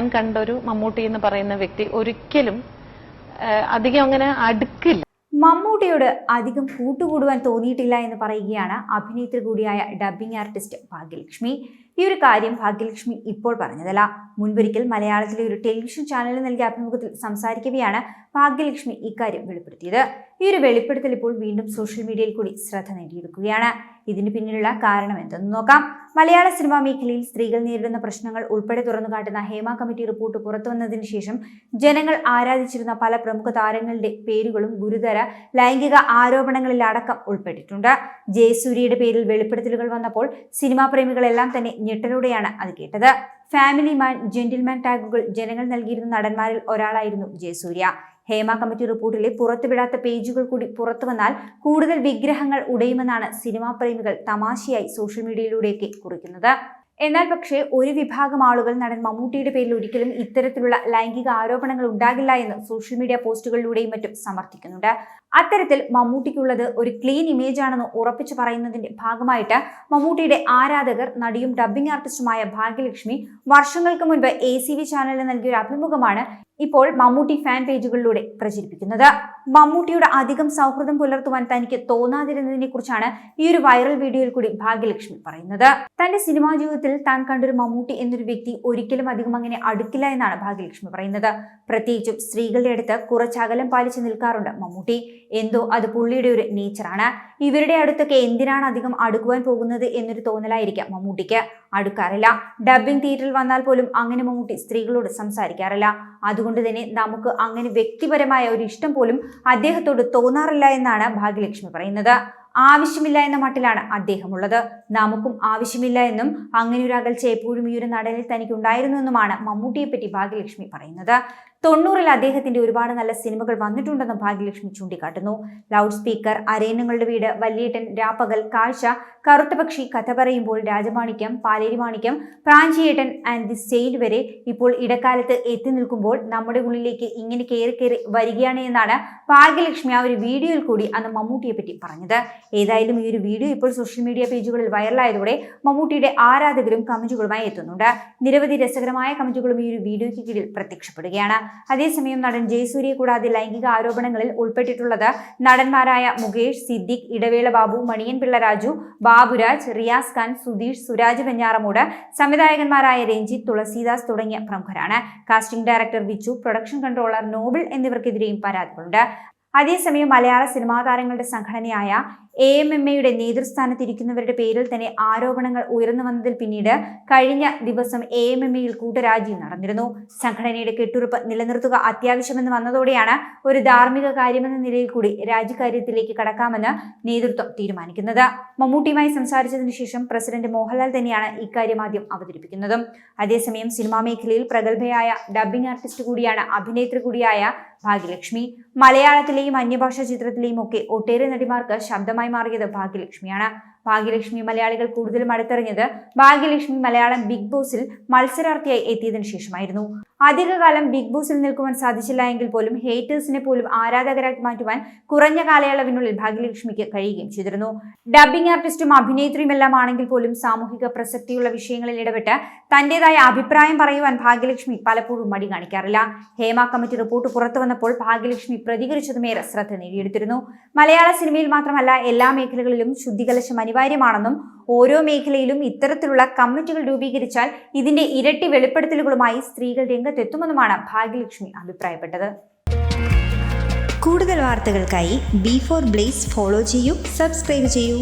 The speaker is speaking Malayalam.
ഞാൻ കണ്ടൊരു മമ്മൂട്ടി എന്ന് പറയുന്ന വ്യക്തി ഒരിക്കലും അധികം അങ്ങനെ അടുക്കില്ല. മമ്മൂട്ടിയോട് അധികം കൂട്ടുകൂടുവാൻ തോന്നിയിട്ടില്ല എന്ന് പറയുകയാണ് അഭിനേത്രി കൂടിയായ ഡബ്ബിംഗ് ആർട്ടിസ്റ്റ് ഭാഗ്യലക്ഷ്മി. ഈ ഒരു കാര്യം ഭാഗ്യലക്ഷ്മി ഇപ്പോൾ പറഞ്ഞതല്ല. മുൻപൊരിക്കൽ മലയാളത്തിലെ ഒരു ടെലിവിഷൻ ചാനലിൽ നൽകിയ അഭിമുഖത്തിൽ സംസാരിക്കവെയാണ് ഭാഗ്യലക്ഷ്മി ഇക്കാര്യം വെളിപ്പെടുത്തിയത്. ഈ ഒരു വെളിപ്പെടുത്തൽ ഇപ്പോൾ വീണ്ടും സോഷ്യൽ മീഡിയയിൽ കൂടി ശ്രദ്ധ നേടിയെടുക്കുകയാണ്. ഇതിന് പിന്നിലുള്ള കാരണം എന്തെന്ന് നോക്കാം. മലയാള സിനിമാ മേഖലയിൽ സ്ത്രീകൾ നേരിടുന്ന പ്രശ്നങ്ങൾ ഉൾപ്പെടെ തുറന്നുകാട്ടുന്ന ഹേമ കമ്മിറ്റി റിപ്പോർട്ട് പുറത്തുവന്നതിന് ശേഷം ജനങ്ങൾ ആരാധിച്ചിരുന്ന പല പ്രമുഖ താരങ്ങളുടെ പേരുകളും ഗുരുതര ലൈംഗിക ആരോപണങ്ങളിൽ അടക്കം ഉൾപ്പെട്ടിട്ടുണ്ട്. ജയസൂര്യയുടെ പേരിൽ വെളിപ്പെടുത്തലുകൾ വന്നപ്പോൾ സിനിമാ പ്രേമികളെല്ലാം തന്നെ ഞെട്ടലോടെയാണ് അത് കേട്ടത്. ഫാമിലി മാൻ ജെന്റിൽമാൻ ടാഗുകൾ ജനങ്ങൾ നൽകിയിരുന്ന നടന്മാരിൽ ഒരാളായിരുന്നു ജയസൂര്യ. ഹേമ കമ്മിറ്റി റിപ്പോർട്ടിലെ പുറത്തുവിടാത്ത പേജുകൾ കൂടി പുറത്തു വന്നാൽ കൂടുതൽ വിഗ്രഹങ്ങൾ ഉടയുമെന്നാണ് സിനിമാ പ്രേമികൾ തമാശയായി സോഷ്യൽ മീഡിയയിലൂടെയൊക്കെ കുറിക്കുന്നത്. എന്നാൽ പക്ഷേ ഒരു വിഭാഗം ആളുകൾ നടൻ മമ്മൂട്ടിയുടെ പേരിൽ ഒരിക്കലും ഇത്തരത്തിലുള്ള ലൈംഗിക ആരോപണങ്ങൾ ഉണ്ടാകില്ല എന്ന് സോഷ്യൽ മീഡിയ പോസ്റ്റുകളിലൂടെയും മറ്റും സമർത്ഥിക്കുന്നുണ്ട്. അത്തരത്തിൽ മമ്മൂട്ടിക്കുള്ളത് ഒരു ക്ലീൻ ഇമേജ് ആണെന്ന് ഉറപ്പിച്ചു പറയുന്നതിന്റെ ഭാഗമായിട്ട് മമ്മൂട്ടിയുടെ ആരാധകർ നടിയും ഡബ്ബിംഗ് ആർട്ടിസ്റ്റുമായ ഭാഗ്യലക്ഷ്മി വർഷങ്ങൾക്ക് മുൻപ് എ സി വി ചാനലിന് നൽകിയ ഒരു അഭിമുഖമാണ് ഇപ്പോൾ മമ്മൂട്ടി ഫാൻ പേജുകളിലൂടെ പ്രചരിപ്പിക്കുന്നത്. മമ്മൂട്ടിയുടെ അധികം സൗഹൃദം പുലർത്തുവാൻ തനിക്ക് തോന്നാതിരുന്നതിനെ കുറിച്ചാണ് ഈ ഒരു വൈറൽ വീഡിയോയിൽ കൂടി ഭാഗ്യലക്ഷ്മി പറയുന്നത്. തന്റെ സിനിമാ ജീവിതത്തിൽ താൻ കണ്ടൊരു മമ്മൂട്ടി എന്നൊരു വ്യക്തി ഒരിക്കലും അധികം അങ്ങനെ അടുക്കില്ല എന്നാണ് ഭാഗ്യലക്ഷ്മി പറയുന്നത്. പ്രത്യേകിച്ചും സ്ത്രീകളുടെ അടുത്ത് കുറച്ച് അകലം പാലിച്ച് നിൽക്കാറുണ്ട് മമ്മൂട്ടി. എന്തോ അത് പുള്ളിയുടെ ഒരു നേച്ചറാണ് ഇവരുടെ അടുത്തൊക്കെ എന്തിനാണ് അധികം അടുക്കുവാൻ പോകുന്നത് എന്നൊരു തോന്നലായിരിക്കാം മമ്മൂട്ടിക്ക്. അടുക്കാറില്ല. ഡബ്ബിംഗ് തിയേറ്ററിൽ വന്നാൽ പോലും അങ്ങനെ മമ്മൂട്ടി സ്ത്രീകളോട് സംസാരിക്കാറില്ല. അതുകൊണ്ട് തന്നെ നമുക്ക് അങ്ങനെ വ്യക്തിപരമായ ഒരു ഇഷ്ടം പോലും അദ്ദേഹത്തോട് തോന്നാറില്ല എന്നാണ് ഭാഗ്യലക്ഷ്മി പറയുന്നത്. ആവശ്യമില്ല എന്ന മട്ടിലാണ് അദ്ദേഹമുള്ളത്. നമുക്കും ആവശ്യമില്ല എന്നും അങ്ങനെ ഒരു അകൽച്ച എപ്പോഴും ഈ ഒരു നടനിൽ തനിക്ക് ഉണ്ടായിരുന്നു എന്നുമാണ് മമ്മൂട്ടിയെ പറ്റി ഭാഗ്യലക്ഷ്മി പറയുന്നത്. തൊണ്ണൂറിൽ അദ്ദേഹത്തിന്റെ ഒരുപാട് നല്ല സിനിമകൾ വന്നിട്ടുണ്ടെന്ന് ഭാഗ്യലക്ഷ്മി ചൂണ്ടിക്കാട്ടുന്നു. ലൗഡ് സ്പീക്കർ അരേനങ്ങളുടെ വീട് വല്യേട്ടൻ രാപ്പകൽ കാഴ്ച കറുത്ത പക്ഷി കഥ പറയുമ്പോൾ രാജമാണിക്യം പാലേരി മാണിക്യം പ്രാഞ്ചിയേട്ടൻ ആൻഡ് ദി സെയിൽ വരെ ഇപ്പോൾ ഇടക്കാലത്ത് എത്തി നിൽക്കുമ്പോൾ നമ്മുടെ ഉള്ളിലേക്ക് ഇങ്ങനെ കയറി കയറി വരികയാണ് എന്നാണ് ഭാഗ്യലക്ഷ്മി ആ ഒരു വീഡിയോയിൽ കൂടി അന്ന് മമ്മൂട്ടിയെ പറ്റി പറഞ്ഞത്. ഏതായാലും ഈ ഒരു വീഡിയോ ഇപ്പോൾ സോഷ്യൽ മീഡിയ പേജുകളിൽ വൈറലായതോടെ മമ്മൂട്ടിയുടെ ആരാധകരും കമന്റുകളുമായി എത്തുന്നുണ്ട്. നിരവധി രസകരമായ കമന്റുകളും ഈ ഒരു വീഡിയോയ്ക്ക് കീഴിൽ പ്രത്യക്ഷപ്പെടുകയാണ്. അതേസമയം നടൻ ജയസൂര്യ കൂടാതെ ലൈംഗിക ആരോപണങ്ങളിൽ ഉൾപ്പെട്ടിട്ടുള്ളത് നടന്മാരായ മുകേഷ് സിദ്ദിഖ് ഇടവേള ബാബു മണിയൻ പിള്ള രാജു ബാബുരാജ് റിയാസ് ഖാൻ സുധീഷ് സുരാജ് വെഞ്ഞാറമൂട് സംവിധായകന്മാരായ രഞ്ജിത്ത് തുളസീദാസ് തുടങ്ങിയ പ്രമുഖരാണ്. Casting director Vichu production controller Noble എന്നിവർക്കെതിരെയും പരാതികളുണ്ട്. അതേസമയം മലയാള സിനിമാ താരങ്ങളുടെ സംഘടനയായ എ എം എം എയുടെ നേതൃസ്ഥാനത്തിരിക്കുന്നവരുടെ പേരിൽ തന്നെ ആരോപണങ്ങൾ ഉയർന്നു വന്നതിൽ പിന്നീട് കഴിഞ്ഞ ദിവസം എ എം എം എയിൽ കൂട്ടരാജി നടന്നിരുന്നു. സംഘടനയുടെ കെട്ടുറപ്പ് നിലനിർത്തുക അത്യാവശ്യമെന്ന് വന്നതോടെയാണ് ഒരു ധാർമ്മിക കാര്യമെന്ന നിലയിൽ കൂടി രാജിക്കാര്യത്തിലേക്ക് കടക്കാമെന്ന് നേതൃത്വം തീരുമാനിക്കുന്നത്. മമ്മൂട്ടിയുമായി സംസാരിച്ചതിനു ശേഷം പ്രസിഡന്റ് മോഹൻലാൽ തന്നെയാണ് ഇക്കാര്യം ആദ്യം അവതരിപ്പിക്കുന്നതും. അതേസമയം സിനിമാ മേഖലയിൽ പ്രഗത്ഭയായ ഡബ്ബിംഗ് ആർട്ടിസ്റ്റ് കൂടിയാണ് അഭിനേത്രി കൂടിയായ ഭാഗ്യലക്ഷ്മി. മലയാളത്തിലെയും അന്യഭാഷാ ചിത്രത്തിലെയും ഒക്കെ ഒട്ടേറെ നടിമാർക്ക് ശബ്ദമായി മാറിയത് ഭാഗ്യലക്ഷ്മിയാണ്. ഭാഗ്യലക്ഷ്മി മലയാളികൾ കൂടുതലും അടുത്തറിഞ്ഞത് ഭാഗ്യലക്ഷ്മി മലയാളം ബിഗ് ബോസിൽ മത്സരാർത്ഥിയായി എത്തിയതിനു ശേഷമായിരുന്നു. അധികകാലം ബിഗ് ബോസിൽ നിൽക്കുവാൻ സാധിച്ചില്ല എങ്കിൽ പോലും ഹേറ്റേഴ്സിനെ പോലും ആരാധകരാക്കി മാറ്റുവാൻ കുറഞ്ഞ കാലയളവിനുള്ളിൽ ഭാഗ്യലക്ഷ്മിക്ക് കഴിയുകയും ചെയ്തിരുന്നു. ഡബ്ബിംഗ് ആർട്ടിസ്റ്റും അഭിനേത്രിയും എല്ലാം ആണെങ്കിൽ പോലും സാമൂഹിക പ്രസക്തിയുള്ള വിഷയങ്ങളിൽ ഇടപെട്ട് തന്റേതായ അഭിപ്രായം പറയുവാൻ ഭാഗ്യലക്ഷ്മി പലപ്പോഴും മടി കാണിക്കാറില്ല. ഹേമ കമ്മിറ്റി റിപ്പോർട്ട് പുറത്തു വന്നപ്പോൾ ഭാഗ്യലക്ഷ്മി പ്രതികരിച്ചതുമേറെ ശ്രദ്ധ നേടിയെടുത്തിരുന്നു. മലയാള സിനിമയിൽ മാത്രമല്ല എല്ലാ മേഖലകളിലും ശുദ്ധികലശം അനിവാര്യമാണെന്നും ഓരോ മേഖലയിലും ഇത്തരത്തിലുള്ള കമ്മിറ്റികൾ രൂപീകരിച്ചാൽ ഇതിന്റെ ഇരട്ടി വെളിപ്പെടുത്തലുകളുമായി സ്ത്രീകൾ രംഗത്തെത്തുമെന്നുമാണ് ഭാഗ്യലക്ഷ്മി അഭിപ്രായപ്പെട്ടത്. കൂടുതൽ വാർത്തകൾക്കായി ബി ഫോർ ബ്ലേസ് ഫോളോ ചെയ്യൂ സബ്സ്ക്രൈബ് ചെയ്യൂ.